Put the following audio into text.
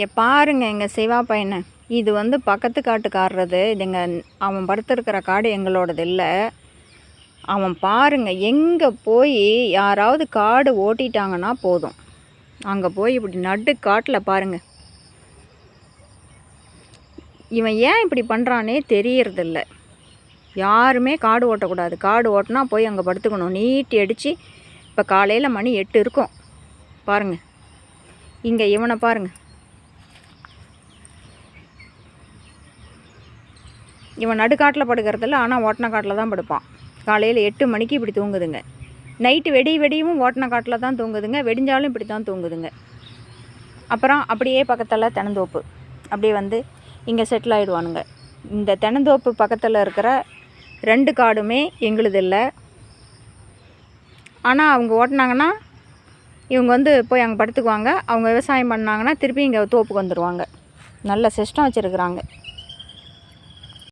இங்கே பாருங்க எங்கள் சிவா பையனை. இது வந்து பக்கத்து காட்டுக்காரது இதுங்க அவன் படுத்திருக்கிற காடு எங்களோடது இல்லை. அவன் பாருங்க எங்கே போய் யாராவது காடு ஓட்டிட்டாங்கன்னா போதும். அங்கே போய் இப்படி நடு காட்டில் பாருங்கள் இவன் ஏன் இப்படி பண்ணுறானே தெரியறதில்ல. யாருமே காடு ஓட்டக்கூடாது. காடு ஓட்டினா போய் அங்கே படுத்துக்கணும். நீட்டி அடித்து இப்போ காலையில் மணி எட்டு இருக்கும். பாருங்கள் இங்கே இவனை பாருங்கள் இவன் நடுக்காட்டில் படுக்கிறதில்ல ஆனால் ஓட்டின காட்டில் தான் படுப்பான். காலையில் எட்டு மணிக்கு இப்படி தூங்குதுங்க. நைட்டு வெடி வெடியும் ஓட்டின காட்டில் தான் தூங்குதுங்க வெடிஞ்சாலும் இப்படி தான் தூங்குதுங்க. அப்புறம் அப்படியே பக்கத்தில் தெனந்தோப்பு அப்படியே வந்து இங்கே செட்டில் ஆகிடுவானுங்க இந்த தெனந்தோப்பு பக்கத்தில் இருக்கிற ரெண்டு காடுமே எங்களுது இல்லை. ஆனால் அவங்க ஓட்டினாங்கன்னா இவங்க வந்து போய் அங்கே படுத்துக்குவாங்க. அவங்க விவசாயம் பண்ணாங்கன்னா திருப்பி இங்கே தோப்புக்கு வந்துடுவாங்க நல்ல சிஸ்டம் வச்சுருக்குறாங்க.